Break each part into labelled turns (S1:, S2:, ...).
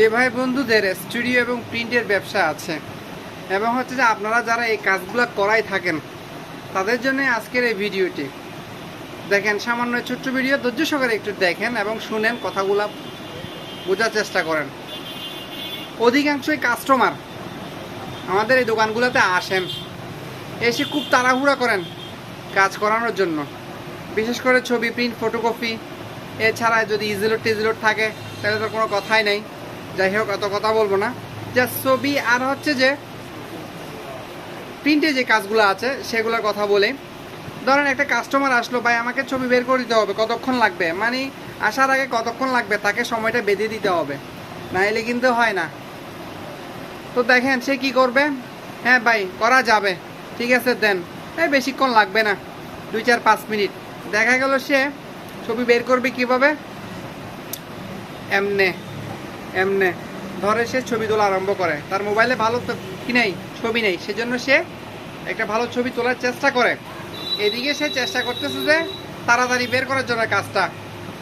S1: যে ভাই বন্ধুদের স্টুডিও এবং প্রিন্টের ব্যবসা আছে, এবং হচ্ছে যে আপনারা যারা এই কাজগুলো করাই থাকেন, তাদের জন্য আজকের এই ভিডিওটি। দেখেন, সামান্য ছোট্ট ভিডিও, ধৈর্য সহকারে একটু দেখেন এবং শুনেন কথাগুলো বোঝার চেষ্টা করেন। অধিকাংশই কাস্টমার আমাদের এই দোকানগুলোতে আসেন, এসে খুব তাড়াহুড়া করেন কাজ করানোর জন্য। বিশেষ করে ছবি প্রিন্ট ফটোকপি এছাড়া যদি ইজিলোড টিজিলোড থাকে, তাহলে তো কোনো কথাই নেই। যাই হোক, অত কথা বলব না। যা ছবি আর হচ্ছে যে প্রিন্টে যে কাজগুলো আছে, সেগুলোর কথা বলে। ধরেন একটা কাস্টমার আসলো, ভাই, আমাকে ছবি বের করে দিতে হবে, কতক্ষণ লাগবে? মানে আসার আগে কতক্ষণ লাগবে, তাকে সময়টা বেঁধে দিতে হবে। না এলে কিন্তু হয় না। তো দেখেন, সে কি করবে? হ্যাঁ ভাই, করা যাবে। ঠিক আছে, দেন। এই বেশিক্ষণ লাগবে না, দুই চার পাঁচ মিনিট। দেখা গেল সে ছবি বের করবে কীভাবে? এমনে। এমনে ধরে সে ছবি তোলা আরম্ভ করে। তার মোবাইলে ভালো কি নেই? ছবি নেই। সেজন্য সে একটা ভালো ছবি তোলার চেষ্টা করে। এদিকে সে চেষ্টা করতেছে যে তাড়াতাড়ি বের করার জন্য কাজটা।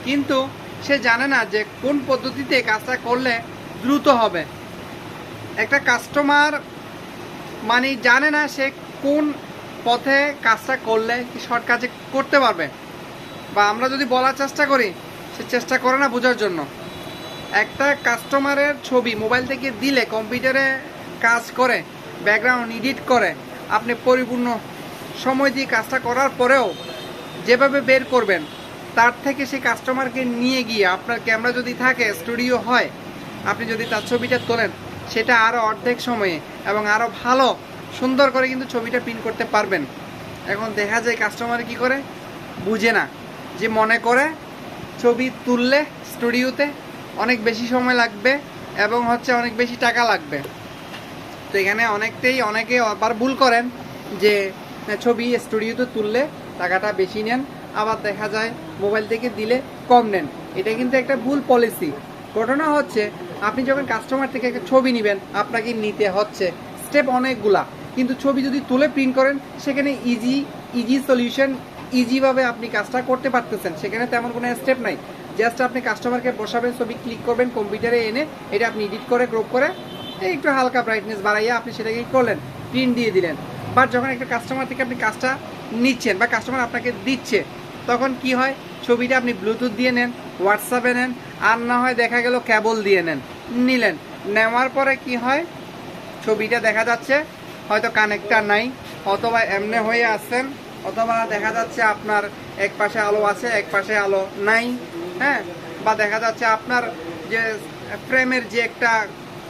S1: কিন্তু সে জানে না যে কোন পদ্ধতিতে কাজটা করলে দ্রুত হবে। একটা কাস্টমার মানে জানে না সে কোন পথে কাজটা করলে কি শর্ট কাজে করতে পারবে। বা আমরা যদি বলার চেষ্টা করি, সে চেষ্টা করে না বোঝার জন্য। একটা কাস্টমারের ছবি মোবাইল থেকে দিলে কম্পিউটারে কাজ করে ব্যাকগ্রাউন্ড এডিট করে, আপনি পরিপূর্ণ সময় দিয়ে কাজটা করার পরেও যেভাবে বের করবেন, তার থেকে সেই কাস্টমারকে নিয়ে গিয়ে আপনার ক্যামেরা যদি থাকে স্টুডিও হয়, আপনি যদি তার ছবিটা তোলেন, সেটা আরও অর্ধেক সময়ে এবং আরও ভালো, সুন্দর করে কিন্তু ছবিটা প্রিন্ট করতে পারবেন। এখন দেখা যায় কাস্টমার কি করে? বুঝে না। যে মনে করে ছবি তুললে স্টুডিওতে অনেক বেশি সময় লাগবে এবং হচ্ছে অনেক বেশি টাকা লাগবে। তো এখানে অনেকটাই অনেকে আবার ভুল করেন যে ছবি স্টুডিওতে তুললে টাকাটা বেশি নেন, আবার দেখা যায় মোবাইল থেকে দিলে কম নেন। এটা কিন্তু একটা ভুল পলিসি ঘটনা হচ্ছে, আপনি যখন কাস্টমার থেকে একটা ছবি নেবেন, আপনাকে নিতে হচ্ছে স্টেপ অনেকগুলা। কিন্তু ছবি যদি তুলে প্রিন্ট করেন, সেখানে ইজি ইজি সলিউশন ইজিভাবে আপনি কাজটা করতে পারতেছেন। সেখানে তেমন কোনো স্টেপ নাই। জাস্ট আপনি কাস্টমারকে বসাবেন, ছবি ক্লিক করবেন কম্পিউটারে এনে এটা আপনি এডিট করে ক্রপ করে একটু হালকা ব্রাইটনেস বাড়াইয়া আপনি সেটাকে করলেন প্রিন্ট দিয়ে দিলেন। বাট যখন একটা কাস্টমার থেকে আপনি কাজটা নিচ্ছেন বা কাস্টমার আপনাকে দিচ্ছে, তখন কি হয়? ছবিটা আপনি ব্লুটুথ দিয়ে নেন হোয়াটসঅ্যাপে নেন, আর না হয় দেখা গেল ক্যাবল দিয়ে নেন, নিলেন। নেওয়ার পরে কি হয়? ছবিটা দেখা যাচ্ছে, হয়তো কানেক্টার নাই, অথবা এমনে হয়ে আসছেন অথবা দেখা যাচ্ছে আপনার এক পাশে আলো আছে এক পাশে আলো নাই হ্যাঁ বা দেখা যাচ্ছে আপনার যে ফ্রেমের যে একটা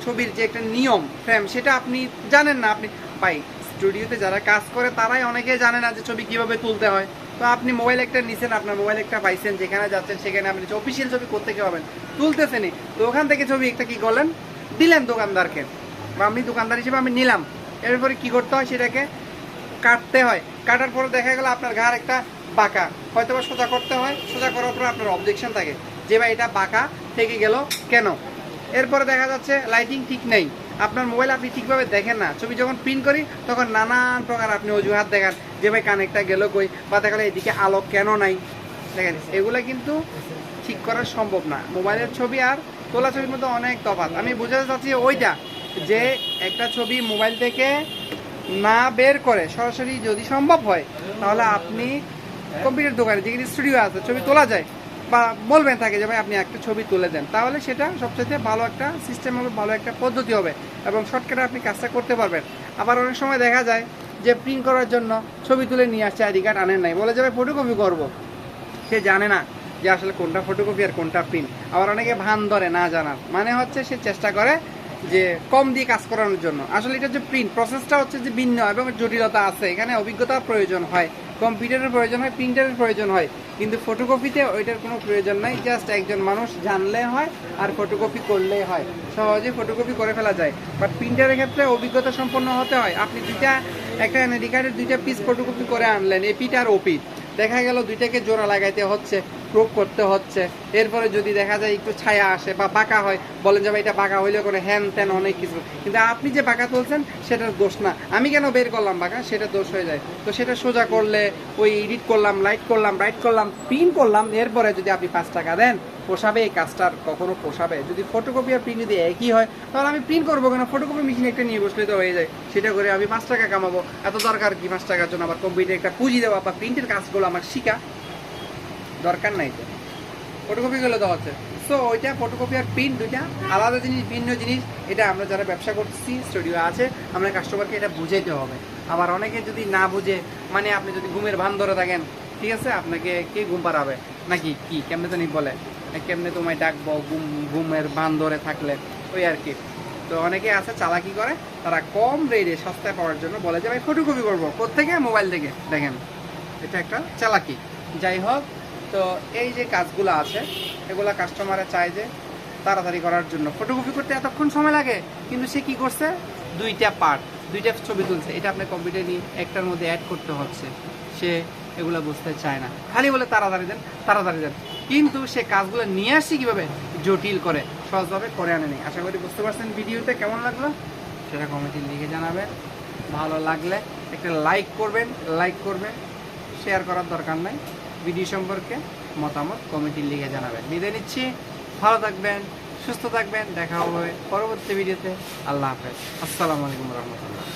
S1: ছবির যে একটা নিয়ম, ফ্রেম, সেটা আপনি জানেন না। আপনি পাই স্টুডিওতে যারা কাজ করে, তারাই অনেকে জানে না যে ছবি কীভাবে তুলতে হয়। তো আপনি মোবাইল একটা নিছেন, আপনার মোবাইল একটা পাইছেন, যেখানে যাচ্ছেন, সেখানে আপনি অফিসিয়াল ছবি করতে কি পাবেন তুলতেছেনই তো ওখান থেকে ছবি একটা কি করলেন? দিলেন দোকানদারকে। বা আমি দোকানদার হিসেবে আমি নিলাম। এরপরে কি করতে হয় সেটাকে কাটতে হয়। কাটার পরে দেখা গেল আপনার ঘাড় একটা বাঁকা। হয়তো বা সোজা করতে হয়, সোজা করার পর আপনার অবজেকশন থাকে। যে ভাই, এটা বাঁকা, থেকে গেল, কেন? এরপরে দেখা যাচ্ছে লাইটিং ঠিক নেই। আপনার মোবাইল আপনি ঠিকভাবে দেখেন না। ছবি যখন প্রিন্ট করি, তখন নানান প্রকার আপনি অজুহাত দেখান যে ভাই কানেকটা গেল কই? বা দেখা এদিকে আলো কেন নাই? দেখেন, এগুলো কিন্তু ঠিক করা সম্ভব না। মোবাইলের ছবি আর তোলা ছবির মধ্যে অনেক তফাৎ। আমি বোঝাতে চাচ্ছি ওইটা, যে একটা ছবি মোবাইল থেকে না বের করে সরাসরি যদি সম্ভব হয়, তাহলে আপনি কম্পিউটার দোকানে, যেখানে স্টুডিও আছে, ছবি তোলা যায়, বা বলবেন তাকে যে, ভাই, আপনি একটা ছবি তুলে দেন। তাহলে সেটা সবচেয়ে ভালো একটা সিস্টেম হবে, ভালো একটা পদ্ধতি হবে এবং শর্টকাটে আপনি কাজটা করতে পারবেন। আবার অনেক সময় দেখা যায় যে প্রিন্ট করার জন্য ছবি তুলে নিয়ে আসছে, আইডি কার্ড আনেন নাই। বলে যাবে ফটোকপি করব। সে জানে না যে, আসলে কোনটা ফটোকপি আর কোনটা প্রিন্ট আবার অনেকে ভান ধরে, না জানার। মানে হচ্ছে সে চেষ্টা করে যে, কম দিয়ে কাজ করানোর জন্য। আসলে এটা যে প্রিন্ট প্রসেসটা হচ্ছে যে, ভিন্ন এবং জটিলতা আছে। এখানে অভিজ্ঞতার প্রয়োজন হয়। কম্পিউটারের প্রয়োজন হয়, প্রিন্টারের প্রয়োজন হয়। কিন্তু ফটোকপিতে ওইটার কোনো প্রয়োজন নাই জাস্ট একজন মানুষ জানলে হয় আর ফটোকপি করলেই হয়। সহজে ফটোকপি করে ফেলা যায়। বাট প্রিন্টারের ক্ষেত্রে অভিজ্ঞতা সম্পন্ন হতে হয়। আপনি দুইটা, একটা এনআইডি কার্ডের দুইটা পিস ফটোকপি করে আনলেন এপিট আর ওপিট দেখা গেল দুইটাকে জোড়া লাগাইতে হচ্ছে। প্রোপ করতে হচ্ছে। এরপরে যদি দেখা যায় একটু ছায়া আসে বা বাঁকা হয়, বলেন যে ভাই এটা বাঁকা হইলে করে হ্যান ত্যান অনেক কিছু। কিন্তু আপনি যে বাঁকা তুলছেন, সেটার দোষ না। আমি কেন বের করলাম বাঁকা সেটা দোষ হয়ে যায়। তো সেটা সোজা করলে ওই এডিট করলাম লাইট করলাম ব্রাইট করলাম প্রিন্ট করলাম, এরপরে যদি আপনি পাঁচ টাকা দেন, পোষাবে এই কাজটার কখনো পোষাবে? যদি ফটোকপি আর প্রিন্ট যদি একই হয়, তাহলে আমি প্রিন্ট করব কেন? ফটোকপি মেশিন একটা নিয়ে বসলে তো হয়ে যায়। সেটা করে আমি পাঁচ টাকা কামাবো। এত দরকার কি পাঁচ টাকার জন্য? আমার কম্পিউটার একটা পুঁজি দেওয়া বা প্রিন্টের কাজগুলো আমার শিখা। দরকার নাই তো। ফটোকপিগুলো দেওয়া হচ্ছে সো ওইটা ফটোকপি আর প্রিন্ট দুইটা আলাদা জিনিস, ভিন্ন জিনিস। এটা আমরা যারা ব্যবসা করছি স্টুডিও আছে, আমরা কাস্টমারকে এটা বুঝাইতে হবে। আবার অনেকে যদি না বুঝে মানে আপনি যদি ঘুমের ভান ধরে থাকেন, ঠিক আছে? আপনাকে কে ঘুম পাড়াবে? নাকি কি? কেমনে জানি বলে। কেমনে তোমায় ডাকবো ঘুম, ঘুমের ভান ধরে থাকলে? ওই আর কি। তো অনেকে আছে, চালাকি করে, তারা কম রেটে সস্তায় পাওয়ার জন্য বলে যে, ভাই ফটোকপি করব। কোথেকে মোবাইল থেকে। দেখেন, এটা একটা চালাকি। যাই হোক তো এই যে কাজগুলো আছে, এগুলা কাস্টমারে চায় যে তাড়াতাড়ি করার জন্য। ফটোকপি করতে এতক্ষণ সময় লাগে, কিন্তু সে কি করছে? দুইটা পার্ট দুইটা ছবি তুলছে। এটা আপনার কম্পিউটার নিয়ে একটার মধ্যে অ্যাড করতে হচ্ছে। সে এগুলো বুঝতে চায় না। খালি বলে তাড়াতাড়ি দেন তাড়াতাড়ি দেন। কিন্তু সে কাজগুলো নিয়ে আসছে কীভাবে? জটিল করে। সহজভাবে করে আনে নেই। আশা করি বুঝতে পারছেন ভিডিওতে কেমন লাগল? সেটা কমেন্টে লিখে জানাবেন। ভালো লাগলে একটা লাইক করবেন লাইক করবেন। শেয়ার করার দরকার নাই। ভিডিও সম্পর্কে মতামত কমেন্টে লিখে জানাবেন। বিদায় নিচ্ছি। ভালো থাকবেন, সুস্থ থাকবেন। দেখা হবে পরবর্তী ভিডিওতে। আল্লাহ হাফেজ। আসসালামু আলাইকুম রহমতুল্লাহ।